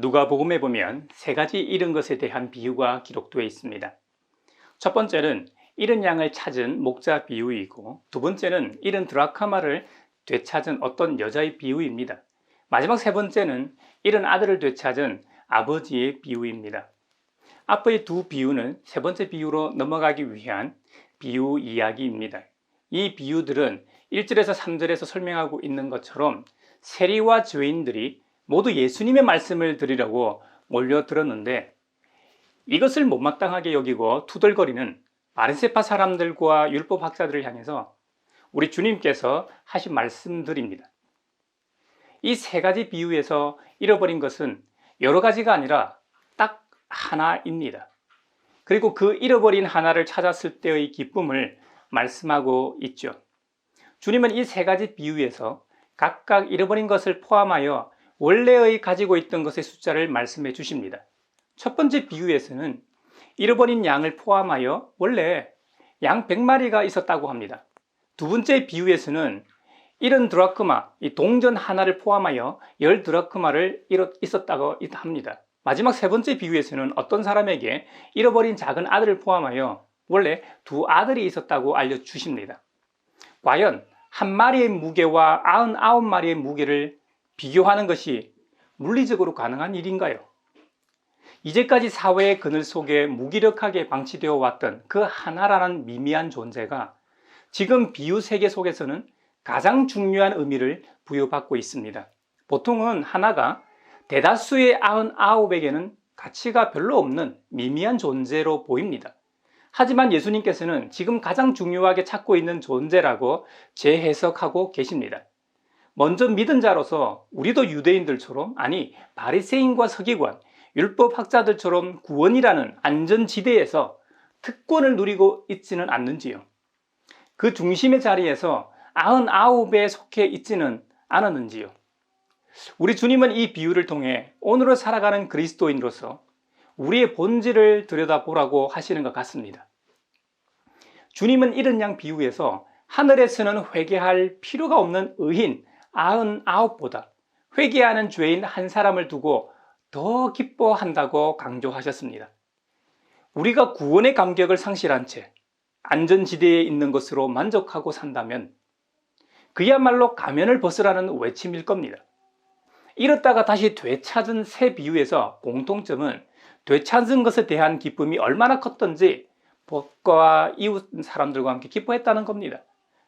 누가복음에 보면 세 가지 잃은 것에 대한 비유가 기록되어 있습니다. 첫 번째는 잃은 양을 찾은 목자 비유이고 두 번째는 잃은 드라카마를 되찾은 어떤 여자의 비유입니다. 마지막 세 번째는 잃은 아들을 되찾은 아버지의 비유입니다. 앞의 두 비유는 세 번째 비유로 넘어가기 위한 비유 이야기입니다. 이 비유들은 1절에서 3절에서 설명하고 있는 것처럼 세리와 죄인들이 모두 예수님의 말씀을 드리려고 몰려들었는데 이것을 못마땅하게 여기고 투덜거리는 바리세파 사람들과 율법 학자들을 향해서 우리 주님께서 하신 말씀들입니다. 이 세 가지 비유에서 잃어버린 것은 여러 가지가 아니라 딱 하나입니다. 그리고 그 잃어버린 하나를 찾았을 때의 기쁨을 말씀하고 있죠. 주님은 이 세 가지 비유에서 각각 잃어버린 것을 포함하여 원래의 가지고 있던 것의 숫자를 말씀해 주십니다. 첫 번째 비유에서는 잃어버린 양을 포함하여 원래 양 100마리가 있었다고 합니다. 두 번째 비유에서는 잃은 드라크마, 이 동전 하나를 포함하여 열 드라크마를 있었다고 합니다. 마지막 세 번째 비유에서는 어떤 사람에게 잃어버린 작은 아들을 포함하여 원래 두 아들이 있었다고 알려주십니다. 과연 한 마리의 무게와 아흔아홉 마리의 무게를 비교하는 것이 물리적으로 가능한 일인가요? 이제까지 사회의 그늘 속에 무기력하게 방치되어 왔던 그 하나라는 미미한 존재가 지금 비유 세계 속에서는 가장 중요한 의미를 부여받고 있습니다. 보통은 하나가 대다수의 아흔아홉에게는 가치가 별로 없는 미미한 존재로 보입니다. 하지만 예수님께서는 지금 가장 중요하게 찾고 있는 존재라고 재해석하고 계십니다. 먼저 믿은 자로서 우리도 유대인들처럼 아니 바리새인과 서기관, 율법 학자들처럼 구원이라는 안전지대에서 특권을 누리고 있지는 않는지요. 그 중심의 자리에서 아흔아홉에 속해 있지는 않았는지요. 우리 주님은 이 비유를 통해 오늘을 살아가는 그리스도인으로서 우리의 본질을 들여다보라고 하시는 것 같습니다. 주님은 이런 양 비유에서 하늘에서는 회개할 필요가 없는 의인 아흔아홉보다 회개하는 죄인 한 사람을 두고 더 기뻐한다고 강조하셨습니다. 우리가 구원의 감격을 상실한 채 안전지대에 있는 것으로 만족하고 산다면 그야말로 가면을 벗으라는 외침일 겁니다. 이렇다가 다시 되찾은 새 비유에서 공통점은 되찾은 것에 대한 기쁨이 얼마나 컸던지 법과 이웃 사람들과 함께 기뻐했다는 겁니다.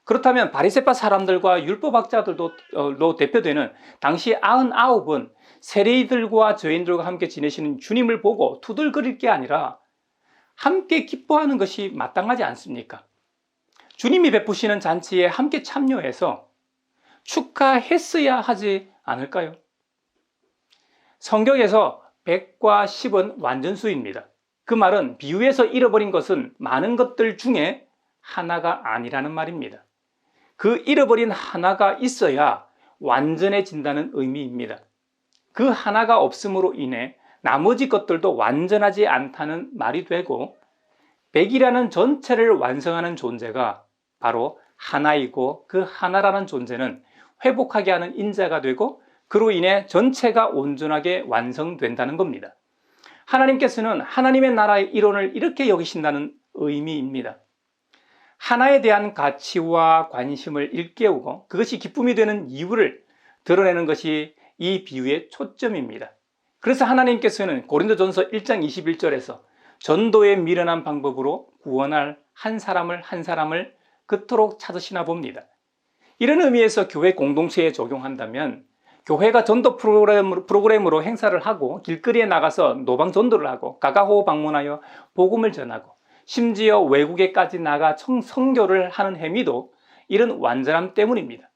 그렇다면 바리세파 사람들과 율법학자들도 로 대표되는 당시 99은 세례이들과 죄인들과 함께 지내시는 주님을 보고 투덜거릴 게 아니라 함께 기뻐하는 것이 마땅하지 않습니까? 주님이 베푸시는 잔치에 함께 참여해서 축하했어야 하지 않을까요? 성경에서 100과 10은 완전수입니다. 그 말은 비유에서 잃어버린 것은 많은 것들 중에 하나가 아니라는 말입니다. 그 잃어버린 하나가 있어야 완전해진다는 의미입니다. 그 하나가 없음으로 인해 나머지 것들도 완전하지 않다는 말이 되고 백이라는 전체를 완성하는 존재가 바로 하나이고 그 하나라는 존재는 회복하게 하는 인자가 되고 그로 인해 전체가 온전하게 완성된다는 겁니다. 하나님께서는 하나님의 나라의 이론을 이렇게 여기신다는 의미입니다. 하나에 대한 가치와 관심을 일깨우고 그것이 기쁨이 되는 이유를 드러내는 것이 이 비유의 초점입니다. 그래서 하나님께서는 고린도전서 1장 21절에서 전도에 미련한 방법으로 구원할 한 사람을 한 사람을 그토록 찾으시나 봅니다. 이런 의미에서 교회 공동체에 적용한다면 교회가 전도 프로그램으로, 행사를 하고 길거리에 나가서 노방 전도를 하고 가가호 방문하여 복음을 전하고 심지어 외국에까지 나가 성교를 하는 행위도 이런 완전함 때문입니다.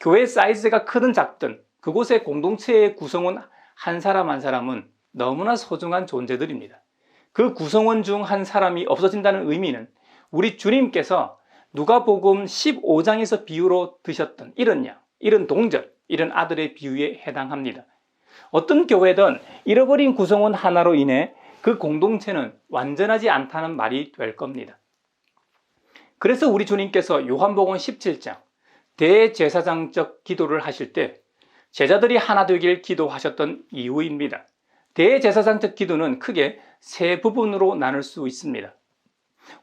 교회 사이즈가 크든 작든 그곳의 공동체의 구성원 한 사람 한 사람은 너무나 소중한 존재들입니다. 그 구성원 중 한 사람이 없어진다는 의미는 우리 주님께서 누가복음 15장에서 비유로 드셨던 이런 양, 이런 동절, 이런 아들의 비유에 해당합니다. 어떤 교회든 잃어버린 구성원 하나로 인해 그 공동체는 완전하지 않다는 말이 될 겁니다. 그래서 우리 주님께서 요한복음 17장 대제사장적 기도를 하실 때 제자들이 하나 되길 기도하셨던 이유입니다. 대제사장적 기도는 크게 세 부분으로 나눌 수 있습니다.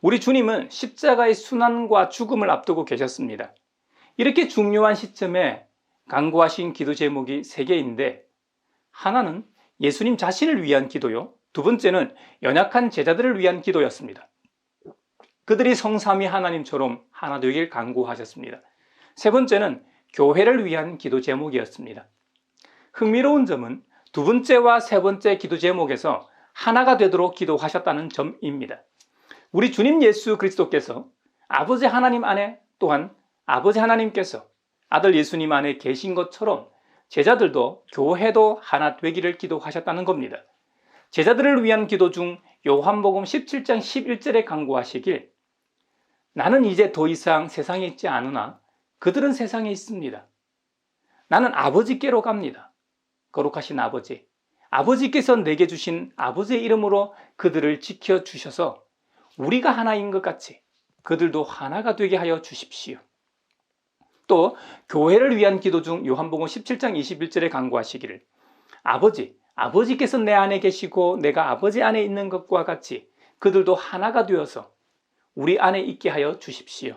우리 주님은 십자가의 순환과 죽음을 앞두고 계셨습니다. 이렇게 중요한 시점에 강구하신 기도 제목이 세 개인데 하나는 예수님 자신을 위한 기도요. 두 번째는 연약한 제자들을 위한 기도였습니다. 그들이 성삼위 하나님처럼 하나 되길 간구하셨습니다. 세 번째는 교회를 위한 기도 제목이었습니다. 흥미로운 점은 두 번째와 세 번째 기도 제목에서 하나가 되도록 기도하셨다는 점입니다. 우리 주님 예수 그리스도께서 아버지 하나님 안에 또한 아버지 하나님께서 아들 예수님 안에 계신 것처럼 제자들도 교회도 하나 되기를 기도하셨다는 겁니다. 제자들을 위한 기도 중 요한복음 17장 11절에 강구하시길 나는 이제 더 이상 세상에 있지 않으나 그들은 세상에 있습니다. 나는 아버지께로 갑니다. 거룩하신 아버지. 아버지께서 내게 주신 아버지의 이름으로 그들을 지켜 주셔서 우리가 하나인 것 같이 그들도 하나가 되게 하여 주십시오. 또 교회를 위한 기도 중 요한복음 17장 21절에 강구하시기를 아버지, 아버지께서 내 안에 계시고 내가 아버지 안에 있는 것과 같이 그들도 하나가 되어서 우리 안에 있게 하여 주십시오.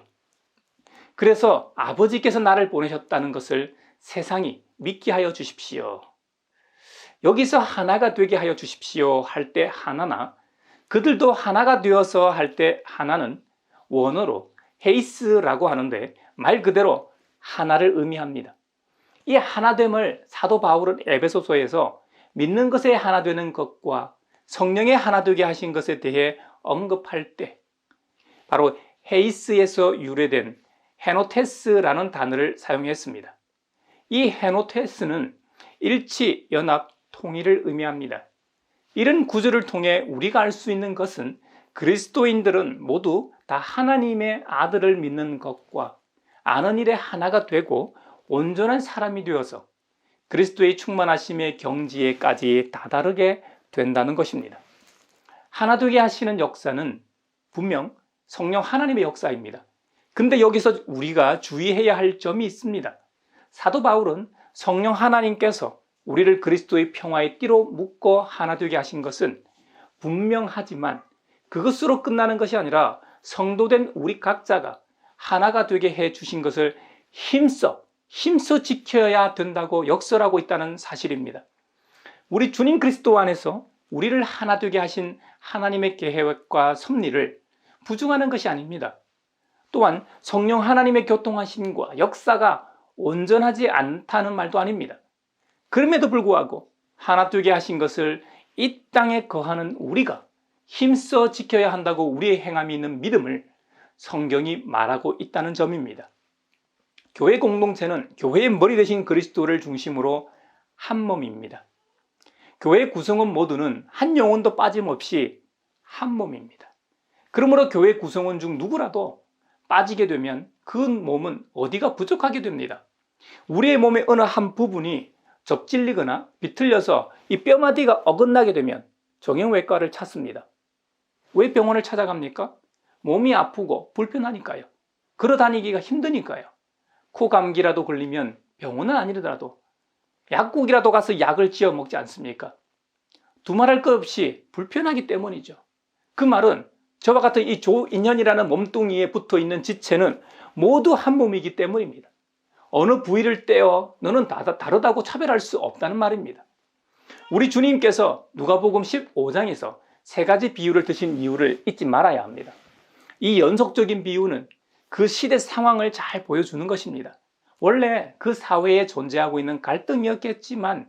그래서 아버지께서 나를 보내셨다는 것을 세상이 믿게 하여 주십시오. 여기서 하나가 되게 하여 주십시오 할 때 하나나 그들도 하나가 되어서 할 때 하나는 원어로 헤이스라고 하는데 말 그대로 하나를 의미합니다. 이 하나됨을 사도 바울은 에베소서에서 믿는 것에 하나 되는 것과 성령의 하나 되게 하신 것에 대해 언급할 때 바로 헤이스에서 유래된 헤노테스라는 단어를 사용했습니다. 이 헤노테스는 일치, 연합, 통일을 의미합니다. 이런 구절을 통해 우리가 알 수 있는 것은 그리스도인들은 모두 다 하나님의 아들을 믿는 것과 아는 일에 하나가 되고 온전한 사람이 되어서 그리스도의 충만하심의 경지에까지 다다르게 된다는 것입니다. 하나 되게 하시는 역사는 분명 성령 하나님의 역사입니다. 근데 여기서 우리가 주의해야 할 점이 있습니다. 사도 바울은 성령 하나님께서 우리를 그리스도의 평화의 띠로 묶어 하나 되게 하신 것은 분명하지만 그것으로 끝나는 것이 아니라 성도된 우리 각자가 하나가 되게 해 주신 것을 힘써 힘써 지켜야 된다고 역설하고 있다는 사실입니다. 우리 주님 그리스도 안에서 우리를 하나 되게 하신 하나님의 계획과 섭리를 부중하는 것이 아닙니다. 또한 성령 하나님의 교통하심과 역사가 온전하지 않다는 말도 아닙니다. 그럼에도 불구하고 하나 되게 하신 것을 이 땅에 거하는 우리가 힘써 지켜야 한다고 우리의 행함이 있는 믿음을 성경이 말하고 있다는 점입니다. 교회 공동체는 교회의 머리 대신 그리스도를 중심으로 한 몸입니다. 교회 구성원 모두는 한 영혼도 빠짐없이 한 몸입니다. 그러므로 교회 구성원 중 누구라도 빠지게 되면 그 몸은 어디가 부족하게 됩니다. 우리의 몸의 어느 한 부분이 접질리거나 비틀려서 이 뼈마디가 어긋나게 되면 정형외과를 찾습니다. 왜 병원을 찾아갑니까? 몸이 아프고 불편하니까요. 걸어 다니기가 힘드니까요. 코 감기라도 걸리면 병원은 아니더라도 약국이라도 가서 약을 지어 먹지 않습니까? 두말할 것 없이 불편하기 때문이죠. 그 말은 저와 같은 이 조인연이라는 몸뚱이에 붙어 있는 지체는 모두 한 몸이기 때문입니다. 어느 부위를 떼어 너는 다 다르다고 차별할 수 없다는 말입니다. 우리 주님께서 누가복음 15장에서 세 가지 비유를 드신 이유를 잊지 말아야 합니다. 이 연속적인 비유는 그 시대 상황을 잘 보여주는 것입니다. 원래 그 사회에 존재하고 있는 갈등이었겠지만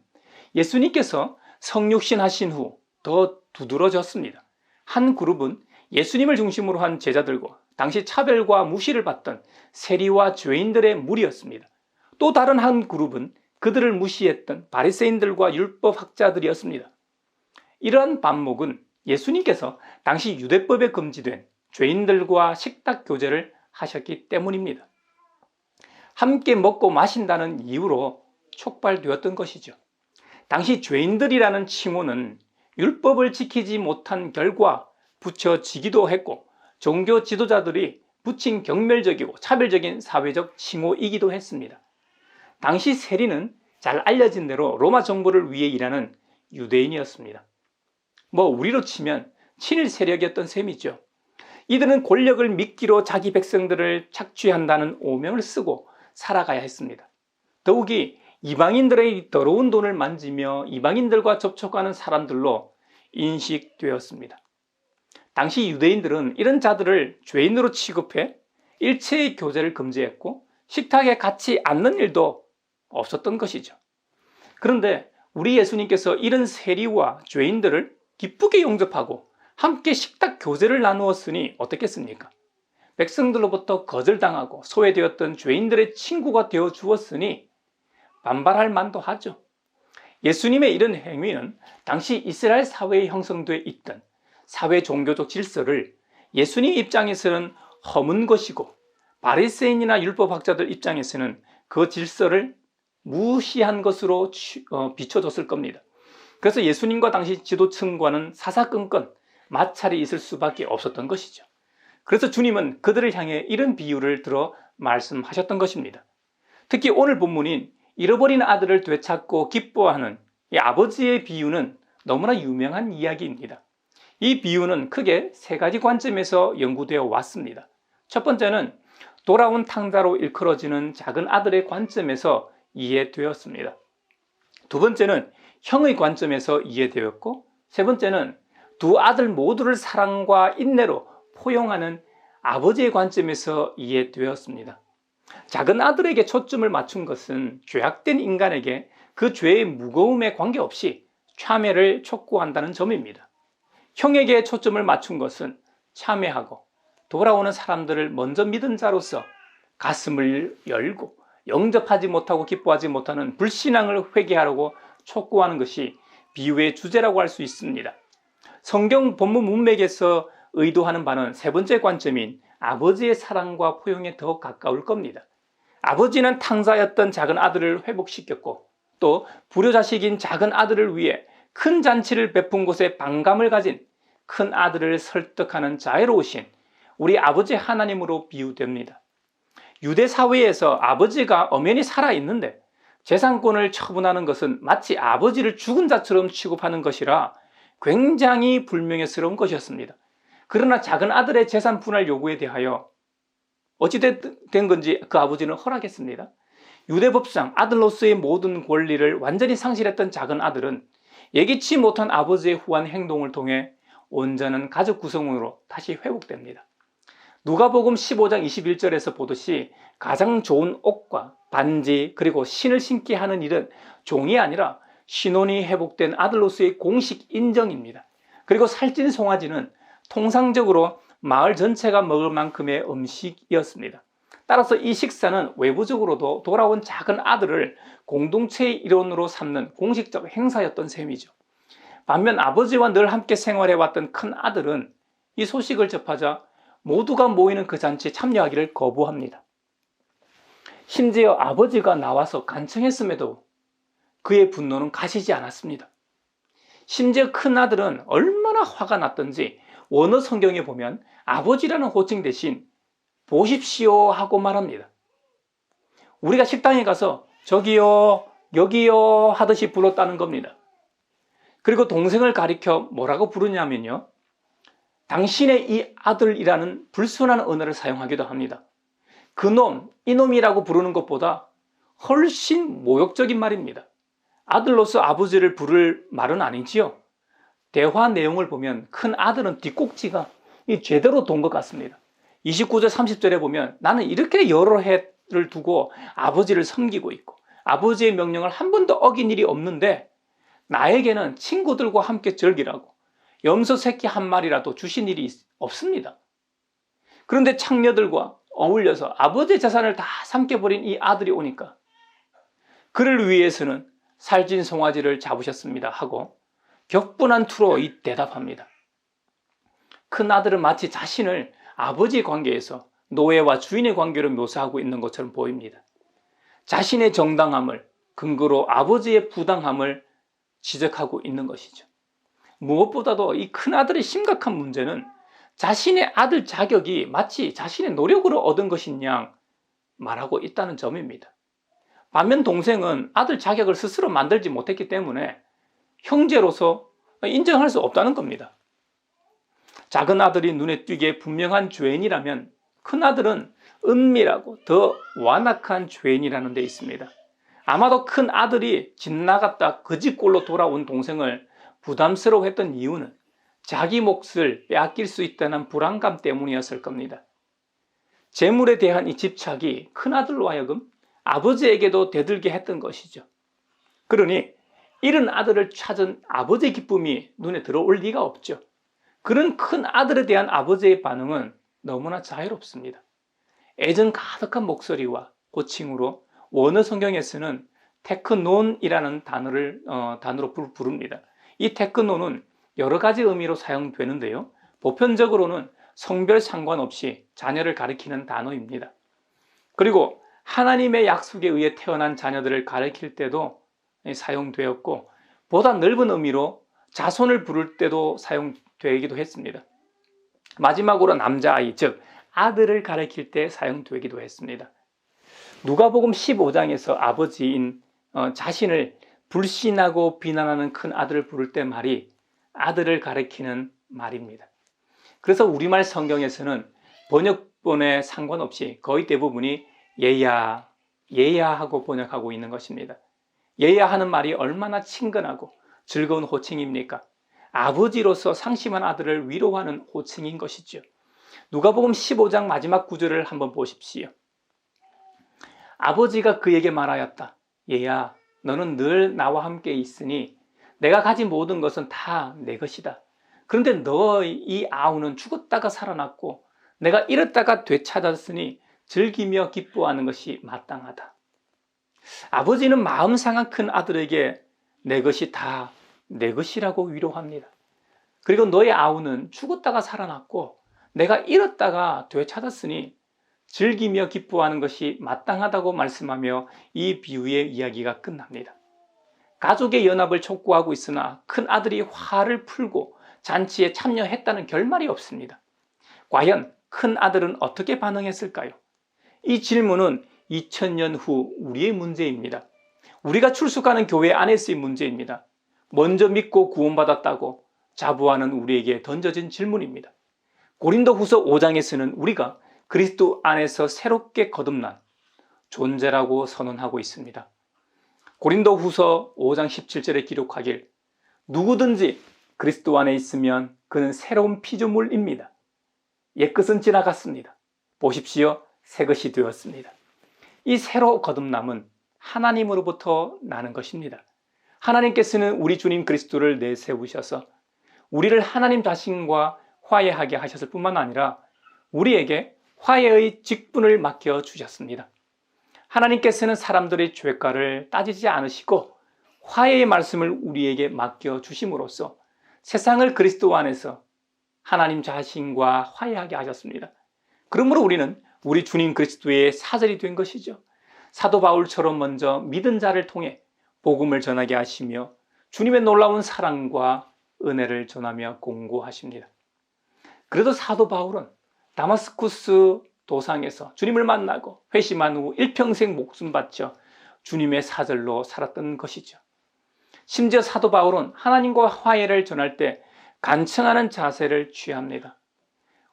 예수님께서 성육신 하신 후 더 두드러졌습니다. 한 그룹은 예수님을 중심으로 한 제자들과 당시 차별과 무시를 받던 세리와 죄인들의 무리였습니다. 또 다른 한 그룹은 그들을 무시했던 바리새인들과 율법 학자들이었습니다. 이러한 반목은 예수님께서 당시 유대법에 금지된 죄인들과 식탁 교제를 하셨기 때문입니다. 함께 먹고 마신다는 이유로 촉발되었던 것이죠. 당시 죄인들이라는 칭호는 율법을 지키지 못한 결과 붙여지기도 했고 종교 지도자들이 붙인 경멸적이고 차별적인 사회적 칭호이기도 했습니다. 당시 세리는 잘 알려진 대로 로마 정부를 위해 일하는 유대인이었습니다. 뭐 우리로 치면 친일 세력이었던 셈이죠. 이들은 권력을 미끼로 자기 백성들을 착취한다는 오명을 쓰고 살아가야 했습니다. 더욱이 이방인들의 더러운 돈을 만지며 이방인들과 접촉하는 사람들로 인식되었습니다. 당시 유대인들은 이런 자들을 죄인으로 취급해 일체의 교제를 금지했고 식탁에 같이 앉는 일도 없었던 것이죠. 그런데 우리 예수님께서 이런 세리와 죄인들을 기쁘게 용접하고 함께 식탁 교제를 나누었으니 어떻겠습니까? 백성들로부터 거절당하고 소외되었던 죄인들의 친구가 되어 주었으니 반발할 만도 하죠. 예수님의 이런 행위는 당시 이스라엘 사회에 형성되어 있던 사회 종교적 질서를 예수님 입장에서는 허문 것이고 바리새인이나 율법학자들 입장에서는 그 질서를 무시한 것으로 어, 비춰졌을 겁니다. 그래서 예수님과 당시 지도층과는 사사건건 마찰이 있을 수밖에 없었던 것이죠. 그래서 주님은 그들을 향해 이런 비유를 들어 말씀하셨던 것입니다. 특히 오늘 본문인 잃어버린 아들을 되찾고 기뻐하는 이 아버지의 비유는 너무나 유명한 이야기입니다. 이 비유는 크게 세 가지 관점에서 연구되어 왔습니다. 첫 번째는 돌아온 탕자로 일컬어지는 작은 아들의 관점에서 이해되었습니다. 두 번째는 형의 관점에서 이해되었고, 세 번째는 두 아들 모두를 사랑과 인내로 포용하는 아버지의 관점에서 이해되었습니다. 작은 아들에게 초점을 맞춘 것은 죄악된 인간에게 그 죄의 무거움에 관계없이 참회를 촉구한다는 점입니다. 형에게 초점을 맞춘 것은 참회하고 돌아오는 사람들을 먼저 믿은 자로서 가슴을 열고 영접하지 못하고 기뻐하지 못하는 불신앙을 회개하라고 촉구하는 것이 비유의 주제라고 할 수 있습니다. 성경 본문 문맥에서 의도하는 바는 세 번째 관점인 아버지의 사랑과 포용에 더 가까울 겁니다. 아버지는 탕자였던 작은 아들을 회복시켰고 또 불효자식인 작은 아들을 위해 큰 잔치를 베푼 곳에 반감을 가진 큰 아들을 설득하는 자애로우신 우리 아버지 하나님으로 비유됩니다. 유대 사회에서 아버지가 엄연히 살아있는데 재산권을 처분하는 것은 마치 아버지를 죽은 자처럼 취급하는 것이라 굉장히 불명예스러운 것이었습니다. 그러나 작은 아들의 재산 분할 요구에 대하여 어찌된 건지 그 아버지는 허락했습니다. 유대법상 아들로서의 모든 권리를 완전히 상실했던 작은 아들은 예기치 못한 아버지의 후한 행동을 통해 온전한 가족 구성으로 다시 회복됩니다. 누가복음 15장 21절에서 보듯이 가장 좋은 옷과 반지 그리고 신을 신게 하는 일은 종이 아니라 신혼이 회복된 아들로서의 공식 인정입니다. 그리고 살찐 송아지는 통상적으로 마을 전체가 먹을 만큼의 음식이었습니다. 따라서 이 식사는 외부적으로도 돌아온 작은 아들을 공동체의 일원으로 삼는 공식적 행사였던 셈이죠. 반면 아버지와 늘 함께 생활해왔던 큰 아들은 이 소식을 접하자 모두가 모이는 그 잔치에 참여하기를 거부합니다. 심지어 아버지가 나와서 간청했음에도 그의 분노는 가시지 않았습니다. 심지어 큰 아들은 얼마나 화가 났던지 원어 성경에 보면 아버지라는 호칭 대신 보십시오 하고 말합니다. 우리가 식당에 가서 저기요, 여기요 하듯이 불렀다는 겁니다. 그리고 동생을 가리켜 뭐라고 부르냐면요. 당신의 이 아들이라는 불순한 언어를 사용하기도 합니다. 그놈, 이놈이라고 부르는 것보다 훨씬 모욕적인 말입니다. 아들로서 아버지를 부를 말은 아니지요. 대화 내용을 보면 큰 아들은 뒷꼭지가 제대로 돈 것 같습니다. 29절 30절에 보면 나는 이렇게 여러 해를 두고 아버지를 섬기고 있고 아버지의 명령을 한 번도 어긴 일이 없는데 나에게는 친구들과 함께 즐기라고 염소 새끼 한 마리라도 주신 일이 없습니다. 그런데 창녀들과 어울려서 아버지의 재산을 다 삼켜버린 이 아들이 오니까 그를 위해서는 살찐 송아지를 잡으셨습니다 하고 격분한 투로 이 대답합니다. 큰 아들은 마치 자신을 아버지 관계에서 노예와 주인의 관계로 묘사하고 있는 것처럼 보입니다. 자신의 정당함을 근거로 아버지의 부당함을 지적하고 있는 것이죠. 무엇보다도 이 큰아들의 심각한 문제는 자신의 아들 자격이 마치 자신의 노력으로 얻은 것인 양 말하고 있다는 점입니다. 반면 동생은 아들 자격을 스스로 만들지 못했기 때문에 형제로서 인정할 수 없다는 겁니다. 작은 아들이 눈에 띄게 분명한 죄인이라면 큰 아들은 은밀하고 더 완악한 죄인이라는 데 있습니다. 아마도 큰 아들이 집 나갔다 거짓골로 돌아온 동생을 부담스러워했던 이유는 자기 몫을 빼앗길 수 있다는 불안감 때문이었을 겁니다. 재물에 대한 이 집착이 큰아들로 하여금 아버지에게도 대들게 했던 것이죠. 그러니 이런 아들을 찾은 아버지의 기쁨이 눈에 들어올 리가 없죠. 그런 큰 아들에 대한 아버지의 반응은 너무나 자유롭습니다. 애정 가득한 목소리와 고칭으로 원어 성경에서는 테크논이라는 단어를 어, 단어로 부릅니다. 이 테크논은 여러 가지 의미로 사용되는데요. 보편적으로는 성별 상관없이 자녀를 가리키는 단어입니다. 그리고 하나님의 약속에 의해 태어난 자녀들을 가리킬 때도 사용되었고 보다 넓은 의미로 자손을 부를 때도 사용되기도 했습니다. 마지막으로 남자아이 즉 아들을 가리킬 때 사용되기도 했습니다. 누가복음 15장에서 아버지인 어, 자신을 불신하고 비난하는 큰 아들을 부를 때 말이 아들을 가리키는 말입니다. 그래서 우리말 성경에서는 번역본에 상관없이 거의 대부분이 얘야, 얘야 하고 번역하고 있는 것입니다. 얘야 하는 말이 얼마나 친근하고 즐거운 호칭입니까? 아버지로서 상심한 아들을 위로하는 호칭인 것이죠. 누가복음 15장 마지막 구절을 한번 보십시오. 아버지가 그에게 말하였다. 얘야, 너는 늘 나와 함께 있으니 내가 가진 모든 것은 다 내 것이다. 그런데 너 이 아우는 죽었다가 살아났고 내가 잃었다가 되찾았으니 즐기며 기뻐하는 것이 마땅하다. 아버지는 마음 상한 큰 아들에게 내 것이 다 내 것이라고 위로합니다. 그리고 너의 아우는 죽었다가 살아났고 내가 잃었다가 되찾았으니 즐기며 기뻐하는 것이 마땅하다고 말씀하며 이 비유의 이야기가 끝납니다. 가족의 연합을 촉구하고 있으나 큰 아들이 화를 풀고 잔치에 참여했다는 결말이 없습니다. 과연 큰 아들은 어떻게 반응했을까요? 이 질문은 2000년 후 우리의 문제입니다. 우리가 출석하는 교회 안에서의 문제입니다. 먼저 믿고 구원받았다고 자부하는 우리에게 던져진 질문입니다. 고린도 후서 5장에서는 우리가 그리스도 안에서 새롭게 거듭난 존재라고 선언하고 있습니다. 고린도 후서 5장 17절에 기록하길 누구든지 그리스도 안에 있으면 그는 새로운 피조물입니다. 옛것은 지나갔습니다. 보십시오. 새 것이 되었습니다. 이 새로 거듭남은 하나님으로부터 나는 것입니다. 하나님께서는 우리 주님 그리스도를 내세우셔서 우리를 하나님 자신과 화해하게 하셨을 뿐만 아니라 우리에게 화해의 직분을 맡겨 주셨습니다. 하나님께서는 사람들의 죄가를 따지지 않으시고 화해의 말씀을 우리에게 맡겨 주심으로써 세상을 그리스도 안에서 하나님 자신과 화해하게 하셨습니다. 그러므로 우리는 우리 주님 그리스도의 사절이 된 것이죠. 사도 바울처럼 먼저 믿은 자를 통해 복음을 전하게 하시며 주님의 놀라운 사랑과 은혜를 전하며 공고하십니다. 그래도 사도 바울은 다마스쿠스 도상에서 주님을 만나고 회심한 후 일평생 목숨 바쳐 주님의 사절로 살았던 것이죠. 심지어 사도 바울은 하나님과 화해를 전할 때 간청하는 자세를 취합니다.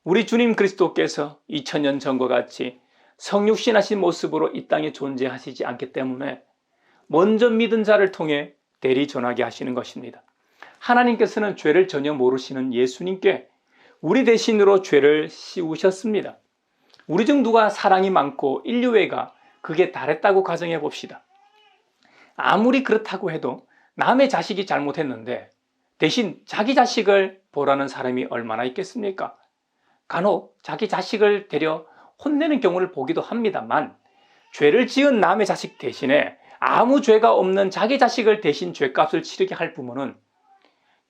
우리 주님 그리스도께서 2000년 전과 같이 성육신하신 모습으로 이 땅에 존재하시지 않기 때문에 먼저 믿은 자를 통해 대리 전하게 하시는 것입니다. 하나님께서는 죄를 전혀 모르시는 예수님께 우리 대신으로 죄를 씌우셨습니다. 우리 중 누가 사랑이 많고 인류애가 그게 다랬다고 가정해 봅시다. 아무리 그렇다고 해도 남의 자식이 잘못했는데 대신 자기 자식을 보라는 사람이 얼마나 있겠습니까? 간혹 자기 자식을 데려 혼내는 경우를 보기도 합니다만 죄를 지은 남의 자식 대신에 아무 죄가 없는 자기 자식을 대신 죄값을 치르게 할 부모는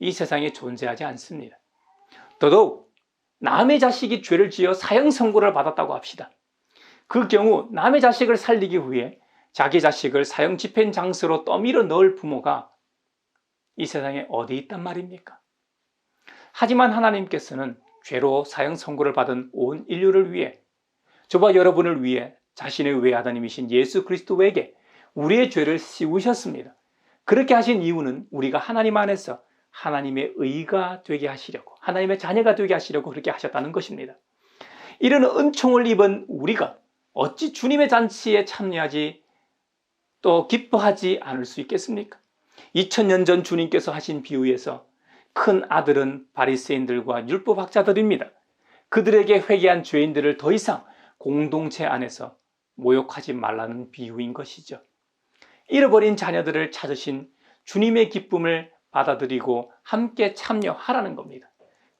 이 세상에 존재하지 않습니다. 더더욱 남의 자식이 죄를 지어 사형 선고를 받았다고 합시다. 그 경우 남의 자식을 살리기 위해 자기 자식을 사형 집행 장소로 떠밀어 넣을 부모가 이 세상에 어디 있단 말입니까? 하지만 하나님께서는 죄로 사형 선고를 받은 온 인류를 위해 저와 여러분을 위해 자신의 외아드님이신 예수 그리스도에게 우리의 죄를 씌우셨습니다. 그렇게 하신 이유는 우리가 하나님 안에서 하나님의 의가 되게 하시려고 하나님의 자녀가 되게 하시려고 그렇게 하셨다는 것입니다. 이런 은총을 입은 우리가 어찌 주님의 잔치에 참여하지 또 기뻐하지 않을 수 있겠습니까? 2000년 전 주님께서 하신 비유에서 큰 아들은 바리새인들과 율법학자들입니다. 그들에게 회개한 죄인들을 더 이상 공동체 안에서 모욕하지 말라는 비유인 것이죠. 잃어버린 자녀들을 찾으신 주님의 기쁨을 받아들이고 함께 참여하라는 겁니다.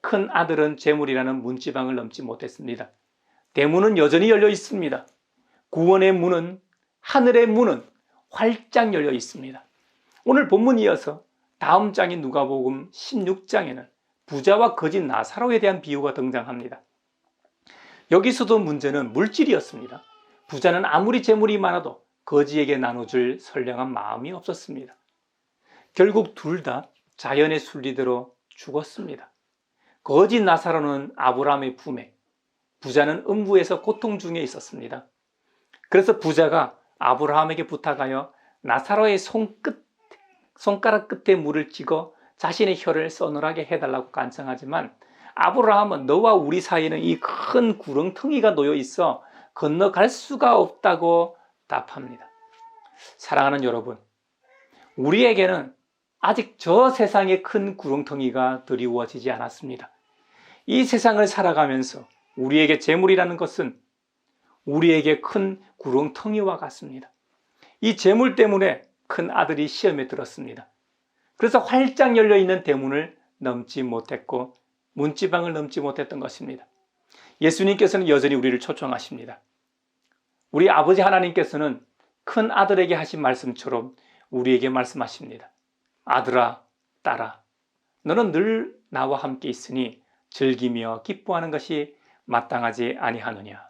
큰 아들은 재물이라는 문지방을 넘지 못했습니다. 대문은 여전히 열려 있습니다. 구원의 문은 하늘의 문은 활짝 열려 있습니다. 오늘 본문 이어서 다음 장인 누가복음 16장에는 부자와 거짓 나사로에 대한 비유가 등장합니다. 여기서도 문제는 물질이었습니다. 부자는 아무리 재물이 많아도 거지에게 나눠줄 선량한 마음이 없었습니다. 결국 둘 다 자연의 순리대로 죽었습니다. 거짓 나사로는 아브라함의 품에, 부자는 음부에서 고통 중에 있었습니다. 그래서 부자가 아브라함에게 부탁하여 나사로의 손끝, 손가락 끝에 물을 찍어 자신의 혀를 서늘하게 해달라고 간청하지만 아브라함은 너와 우리 사이에는 이 큰 구렁텅이가 놓여 있어 건너갈 수가 없다고 답합니다. 사랑하는 여러분, 우리에게는 아직 저 세상의 큰 구렁텅이가 드리워지지 않았습니다. 이 세상을 살아가면서 우리에게 재물이라는 것은 우리에게 큰 구렁텅이와 같습니다. 이 재물 때문에 큰 아들이 시험에 들었습니다. 그래서 활짝 열려 있는 대문을 넘지 못했고 문지방을 넘지 못했던 것입니다. 예수님께서는 여전히 우리를 초청하십니다. 우리 아버지 하나님께서는 큰 아들에게 하신 말씀처럼 우리에게 말씀하십니다. 아들아, 딸아, 너는 늘 나와 함께 있으니 즐기며 기뻐하는 것이 마땅하지 아니하느냐.